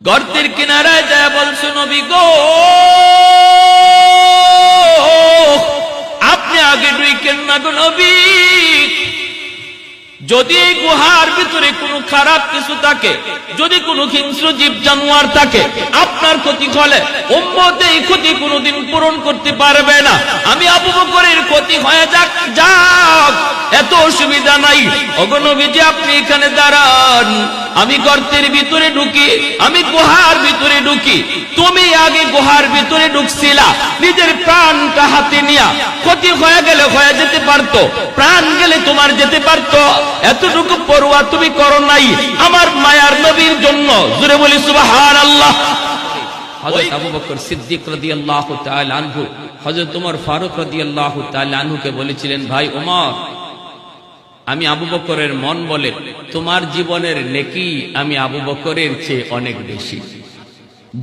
গর্তের কিনারায় যায় বলছো নবী গো। আপনি আগে ডুইকেন না গো নবী। যদি এই গুহার ভিতরে কোনো খারাপ কিছু থাকে, যদি কোনো হিংস্র জীব জানোয়ার থাকে, আপনার ক্ষতি হলে উম্মত এই ক্ষতি কোনোদিন পূরণ করতে পারবে না। আমি আবু বকরের ক্ষতি হয়ে যাক এত অসুবিধা নাই। অগনবীজি আপনি এখানে দাঁড়ান। আমি গর্তের ভিতরে ঢুকি, আমি গুহার ভিতরে ঢুকি। তুমি আগে গুহার ভিতরে ঢুকছিলা, নিজের প্রাণটা হাতে নিয়া। ক্ষতি হয়ে গেলে হয়ে যেতে পারতো, প্রাণ গেলে তোমার যেতে পারতো। এতটুকু পড়ুয়া তুমি করো নাই। আমার মায়ার নবীর জন্য জুড়ে বলি সুবাহান আল্লাহ ফারুক রাদিয়াল্লাহু তাআলা আনহুকে বলেছিলেন, ভাই ওমর আমি আবু বকরের মন বলে, তোমার জীবনের নেকি আমি আবু বকরের চেয়ে অনেক বেশি।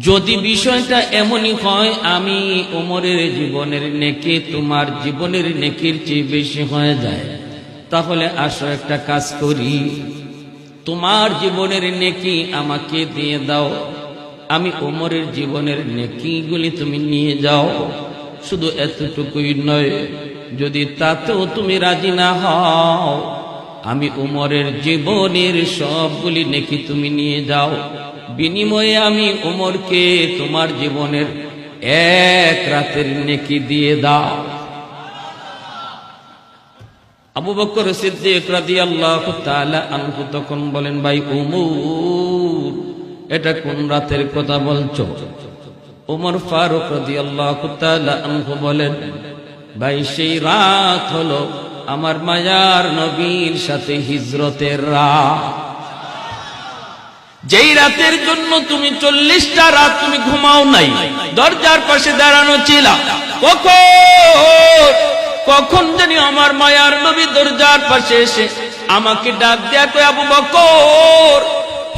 যদি বিষয়টা এমনই হয়, আমি ওমরের জীবনের নেকি তোমার জীবনের নেকির চেয়ে বেশি হয়ে যায়। তাহলে আসো একটা কাজ করি। তোমার জীবনের নেকি আমাকে দিয়ে দাও। আমি ওমরের জীবনের নেকিগুলি তুমি নিয়ে যাও। শুধু এতটুকুই নয়, যদি তাতেও তুমি রাজি না হও আমি উমরের জীবনের সবগুলি নেকি তুমি নিয়ে যাও। বিনিময়ে আমি উমরকে তোমার জীবনের এক রাতের নেকি দিয়ে দাও। আবু বকর সিদ্দিক আনহু তখন বলেন, ভাই উমর, এটা কোন রাতের কথা বলছো? ওমর ফারুক তাআলা আনহু বলেন, ভাই, সেই রাত হলো আমার মায়ার নবীর সাথে হিজরতের রাত। যেই রাতের জন্য তুমি চল্লিশটা রাত তুমি ঘুমাও নাই, দরজার পাশে দাঁড়ানো ছিল। কখন? কখন জানি আমার মায়ার নবী দরজার পাশে এসে আমাকে ডাক দেয়া কয়, আবু বকর,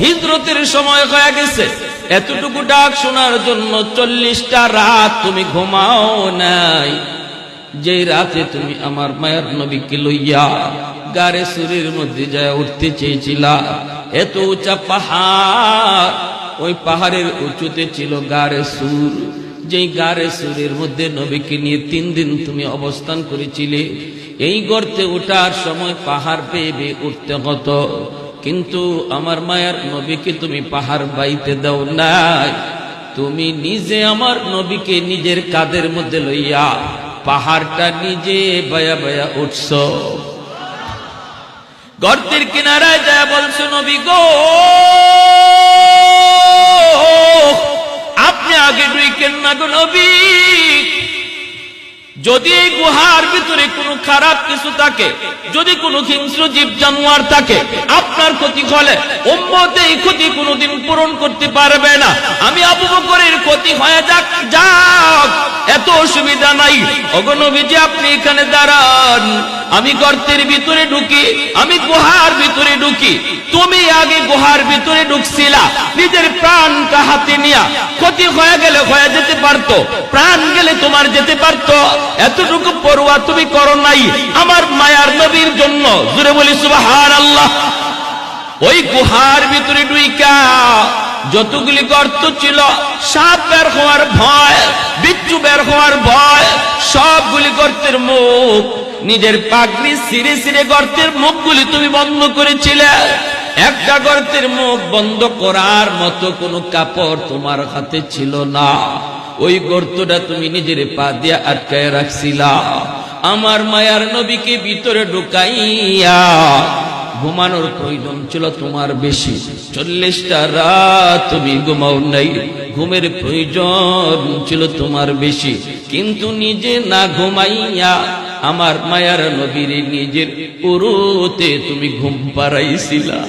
হিজরতের সময় হয়ে গেছে। এতটুকু ডাক শোনার জন্য চল্লিশটা রাত তুমি ঘুমাও নাই। যে রাতে তুমি আমার মায়ের নবীকে লইয়া গারে সুরের মধ্যে যায় উঠতে চেয়েছিলা, এত উঁচা পাহাড়, ওই পাহাড়ের উঁচুতে ছিল গারে সুর। যেই গারে সুরের মধ্যে নবীকে নিয়ে তিন দিন তুমি অবস্থান করেছিলে, এই গর্তে ওঠার সময় পাহাড় পেয়ে উঠতে হতো। কিন্তু আমার মায়ের নবীকে তুমি পাহাড় বাইতে দাও নাই। তুমি নিজে আমার নবীকে নিজের কাদের মধ্যে লইয়া পাহাড়টা নিজে বয়া বয়া উঠছ। গর্তের কিনারায় যা বলছো নবী গো। আপনি আগে ডুইকেন না গো নবী। যদি এই গুহার ভিতরে কোনো খারাপ কিছু থাকে, যদি কোনো হিংস্র জীব জানোয়ার থাকে, আপনার ক্ষতি হলে উম্মত এই ক্ষতি কোনোদিন পূরণ করতে পারবে না। আমি আবু বকরের ক্ষতি হয়ে যাক যাক, এত অসুবিধা নাই। অগনবীজি আপনি এখানে দাঁড়ান। আমি গর্তের ভিতরে ঢুকি, আমি গুহার ভিতরে ঢুকি। তুমি আগে গুহার ভিতরে ঢুকছিলা, নিজের প্রাণটা হাতে নিয়া। ক্ষতি হয়ে গেলে হয়ে যেতে পারতো, প্রাণ গেলে তোমার যেতে পারতো। এতটুকু পড়ুয়া তুমি করো নাই, আমার মায়ার নবীর জন্য। জুড়ে বলি সুবাহান আল্লাহ ওই গুহার ভিতরে ডুইকা যতগুলি গর্ত ছিল, সাপ বের হওয়ার ভয়, বিচ্ছু বের হওয়ার ভয়, সবগুলি গর্তের মুখ নিজের পাগড়ি সিরে সিরে গর্তের মুখগুলি তুমি বন্ধ করেছিলে। একটা গর্তের মুখ বন্ধ করার মতো কোনো কাপড় তোমার হাতে ছিল না। ওই গর্তটা তুমি নিজের পা দিয়ে আটকায় রাখছিলা। আমার মায়ার নবীকে ভিতরে ঢুকাইয়া ঘুমানোর প্রয়োজন ছিল তোমার বেশি। চল্লিশটা রাত তুমি ঘুমাও নাই, ঘুমের প্রয়োজন ছিল তোমার বেশি। কিন্তু নিজে না ঘুমাইয়া আমার মায়ার নবীর নিজের পুরোতে তুমি ঘুম পাড়াইছিলা।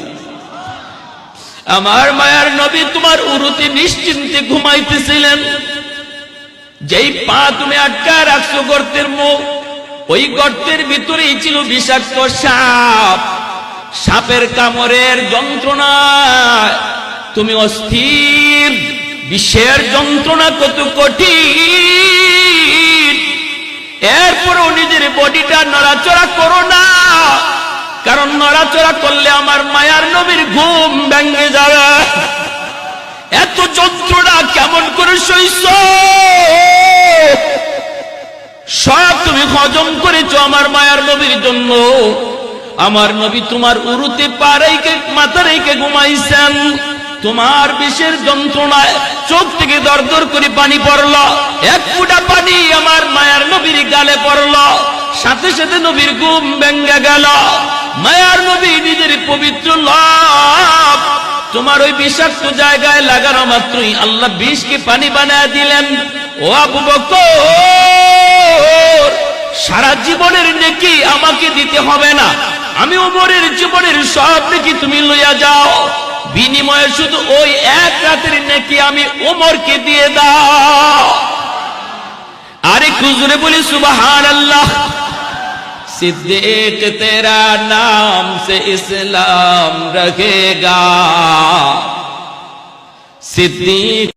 আমার মায়ার নবী তোমার উরুতে নিশ্চিন্তে ঘুমাইতেছিলেন। যেই পা তুমি আটকা রাখছো গর্তের মুখ, ওই গর্তের ভিতরেই ছিল বিষাক্ত সাপ। সাপের কামড়ের যন্ত্রণা তুমি অস্থির বিশ্বের যন্ত্রণা কত কঠিন। এরপরেও নিজের বডিটা নড়াচড়া করো না। কারণ নড়াচড়া করলে আমার মায়ার নবীর ঘুম ভেঙে যাবে। এত যন্ত্রণা কেমন করে সইছ? সব তুমি হজম করেছ আমার মায়ার নবীর জন্য। আমার নবী তোমার উরুতে পারাইকে মাথা রেখে ঘুমাইছেন। তোমার বিষের যন্ত্রণায় চোখ দর দর করে পানি পড়ল। এক ফুটা পানি আমার মায়ার নবীর গালে পড়ল। সাথে সাথে নবীর ঘুম ভেঙ্গে গেল। মায়ার নবী নিজের পবিত্র লাভ তোমার ওই বিষাক্ত জায়গায় লাগানো মাত্রই আল্লাহ বিষকে পানি বানায় দিলেন। ও আবু সারা জীবনের নেকি আমাকে দিতে হবে না। আমি ওমরের জীবনের সব নেকি তুমি লইয়া যাও? বিনিময়ে শুধু ওই এক রাতের নাকি আমি ওমরকে দিয়ে দাও। আরে খুজরে বলি সুবাহান আল্লাহ সিদ্দিক তেরা নাম সে ইসলাম রহেগা সিদ্দিক